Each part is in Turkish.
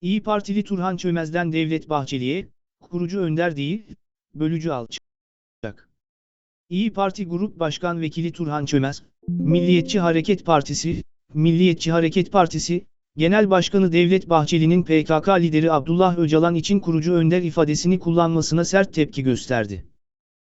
İyi Partili Turhan Çömez'den Devlet Bahçeli'ye, kurucu önder değil, bölücü alçak. İyi Parti Grup Başkan Vekili Turhan Çömez, Milliyetçi Hareket Partisi, Milliyetçi Hareket Partisi, Genel Başkanı Devlet Bahçeli'nin PKK lideri Abdullah Öcalan için kurucu önder ifadesini kullanmasına sert tepki gösterdi.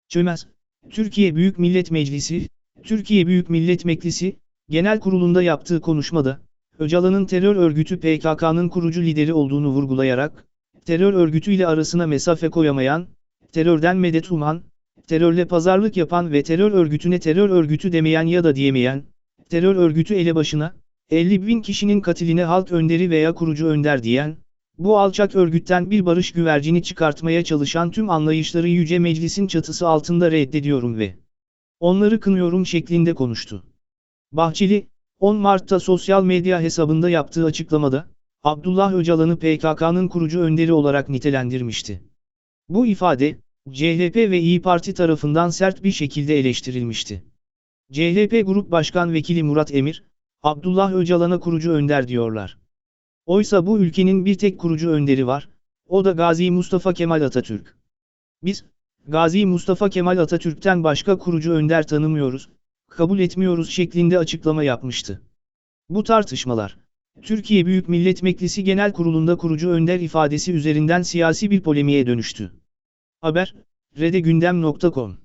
Çömez, Türkiye Büyük Millet Meclisi, Türkiye Büyük Millet Meclisi, Genel Kurulu'nda yaptığı konuşmada, Öcalan'ın terör örgütü PKK'nın kurucu lideri olduğunu vurgulayarak, terör örgütüyle arasına mesafe koyamayan, terörden medet uman, terörle pazarlık yapan ve terör örgütüne terör örgütü demeyen ya da diyemeyen, terör örgütü elebaşına, 50 bin kişinin katiline halk önderi veya kurucu önder diyen, bu alçak örgütten bir barış güvercini çıkartmaya çalışan tüm anlayışları Yüce Meclis'in çatısı altında reddediyorum ve onları kınıyorum şeklinde konuştu. Bahçeli, 10 Mart'ta sosyal medya hesabında yaptığı açıklamada, Abdullah Öcalan'ı PKK'nın kurucu önderi olarak nitelendirmişti. Bu ifade, CHP ve İyi Parti tarafından sert bir şekilde eleştirilmişti. CHP Grup Başkan Vekili Murat Emir, Abdullah Öcalan'a kurucu önder diyorlar. Oysa bu ülkenin bir tek kurucu önderi var, o da Gazi Mustafa Kemal Atatürk. Biz, Gazi Mustafa Kemal Atatürk'ten başka kurucu önder tanımıyoruz, kabul etmiyoruz şeklinde açıklama yapmıştı. Bu tartışmalar, Türkiye Büyük Millet Meclisi Genel Kurulu'nda kurucu önder ifadesi üzerinden siyasi bir polemiğe dönüştü. Haber, redegündem.com